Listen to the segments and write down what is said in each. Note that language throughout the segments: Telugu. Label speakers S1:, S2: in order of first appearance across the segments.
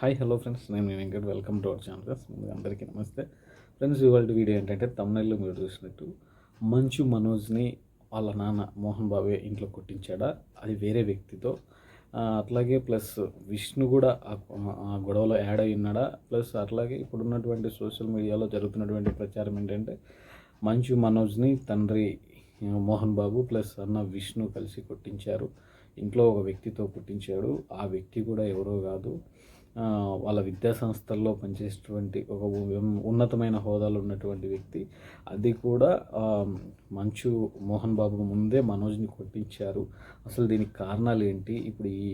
S1: హాయ్ హలో ఫ్రెండ్స్ నేను Venkat. Welcome to our channel friends ముందుగా అందరికీ నమస్తే. ఫ్రెండ్స్ ఇవాళ వీడియో ఏంటంటే తమిళలో మీరు చూసినట్టు మంచు మనోజ్ని వాళ్ళ నాన్న మోహన్ బాబే ఇంట్లో కొట్టించాడా? అది వేరే వ్యక్తితో. అట్లాగే ప్లస్ విష్ణు కూడా ఆ ఆ గొడవలో యాడ్ అయి ఉన్నాడా? ప్లస్ అట్లాగే ఇప్పుడున్నటువంటి సోషల్ మీడియాలో జరుగుతున్నటువంటి ప్రచారం ఏంటంటే మంచు మనోజ్ని తండ్రి మోహన్ బాబు ప్లస్ అన్న విష్ణు కలిసి కొట్టించారు. ఇంట్లో ఒక వ్యక్తితో కొట్టించాడు. ఆ వ్యక్తి కూడా ఎవరో కాదు. వాళ్ళ విద్యా సంస్థల్లో పనిచేసేటువంటి ఒక ఉన్నతమైన హోదాలో ఉన్నటువంటి వ్యక్తి. అది కూడా మంచు మోహన్ బాబు ముందే మనోజ్ని కొట్టించారు. అసలు దీనికి కారణాలు ఏంటి? ఇప్పుడు ఈ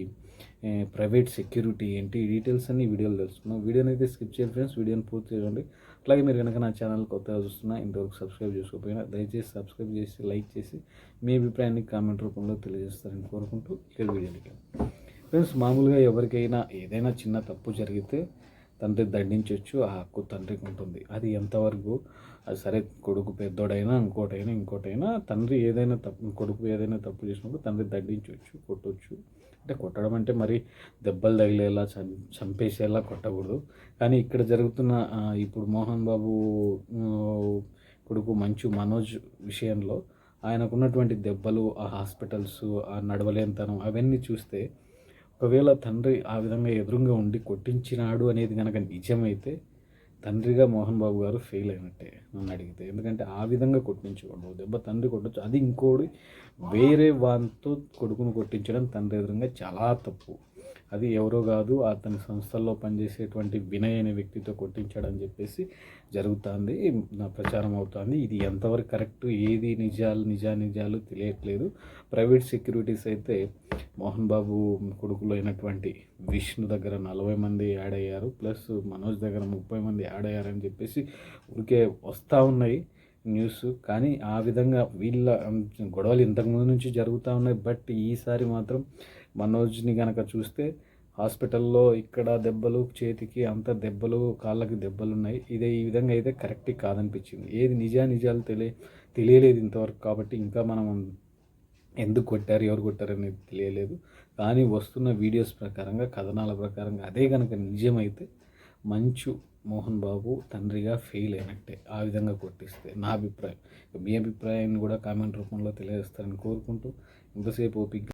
S1: ప్రైవేట్ సెక్యూరిటీ ఏంటి? ఈ డీటెయిల్స్ అన్ని వీడియోలో తెలుసుకున్నాం వీడియోని అయితే స్కిప్ చేయండి ఫ్రెండ్స్. వీడియోని పూర్తి చేయండి. అట్లాగే మీరు కనుక నా ఛానల్ కొత్తగా చూస్తున్నా ఇంతవరకు సబ్స్క్రైబ్ చేసుకోకపోయినా దయచేసి సబ్స్క్రైబ్ చేసి లైక్ చేసి మీ అభిప్రాయాన్ని కామెంట్ రూపంలో తెలియజేస్తారని కోరుకుంటూ ఇక్కడ వీడియోకి ఫ్రెండ్స్ మామూలుగా ఎవరికైనా ఏదైనా చిన్న తప్పు జరిగితే తండ్రి దండించవచ్చు ఆ హక్కు తండ్రికి ఉంటుంది. అది ఎంతవరకు? అది సరే కొడుకు పెద్దోడైనా ఇంకోటైనా ఇంకోటైనా తండ్రి ఏదైనా తప్పు కొడుకు ఏదైనా తప్పు చేసినప్పుడు తండ్రి దండించవచ్చు కొట్టవచ్చు అంటే కొట్టడం అంటే మరి దెబ్బలు తగిలేలా చం చంపేసేలా కొట్టకూడదు. కానీ ఇక్కడ జరుగుతున్న ఇప్పుడు మోహన్ బాబు కొడుకు మంచు మనోజ్ విషయంలో ఆయనకున్నటువంటి దెబ్బలు ఆ హాస్పిటల్స్ ఆ నడవలేనితనం అవన్నీ చూస్తే ఒకవేళ తండ్రి ఆ విధంగా ఎదురుగా ఉండి కొట్టించినాడు అనేది కనుక నిజమైతే తండ్రిగా మోహన్ బాబు గారు ఫెయిల్ అయినట్టే నన్ను అడిగితే. ఎందుకంటే ఆ విధంగా కొట్టించకూడదు దెబ్బ తండ్రి కొట్టచ్చు. అది ఇంకోటి వేరే వాంతో కొడుకును కొట్టించడం తండ్రి ఎదురుగా చాలా తప్పు. అది ఎవరో కాదు అతని సంస్థల్లో పనిచేసేటువంటి వినయ్ అనే వ్యక్తితో కొట్టించాడని చెప్పేసి జరుగుతుంది నా ప్రచారం అవుతుంది. ఇది ఎంతవరకు కరెక్ట్ ఏది నిజాలు నిజా నిజాలు తెలియట్లేదు. ప్రైవేట్ సెక్యూరిటీస్ అయితే మోహన్ బాబు కొడుకులో అయినటువంటి విష్ణు దగ్గర నలభై మంది యాడ్ అయ్యారు ప్లస్ మనోజ్ దగ్గర ముప్పై మంది యాడ్ అయ్యారని చెప్పేసి ఊరికే వస్తూ ఉన్నాయి. న్యూస్ కానీ ఆ విధంగా వీళ్ళ గొడవలు ఇంతకుముందు నుంచి జరుగుతూ ఉన్నాయి. బట్ ఈసారి మాత్రం మనోజ్ని కనుక చూస్తే హాస్పిటల్లో ఇక్కడ దెబ్బలు చేతికి అంత దెబ్బలు కాళ్ళకి దెబ్బలు ఉన్నాయి. ఇదే ఈ విధంగా అయితే కరెక్ట్ కాదనిపించింది. ఏది నిజా నిజాలు తెలియ తెలియలేదు ఇంతవరకు కాబట్టి ఇంకా మనం ఎందుకు కొట్టారు ఎవరు కొట్టారు అనేది తెలియలేదు. కానీ వస్తున్న వీడియోస్ ప్రకారంగా కథనాల ప్రకారంగా అదే కనుక నిజమైతే మంచు మోహన్ బాబు తండ్రిగా ఫెయిల్ అయినట్టే ఆ విధంగా కొట్టిస్తే నా అభిప్రాయం. మీ అభిప్రాయాన్ని కూడా కామెంట్ రూపంలో తెలియజేస్తారని కోరుకుంటూ ఇంతసేపు ఓపిక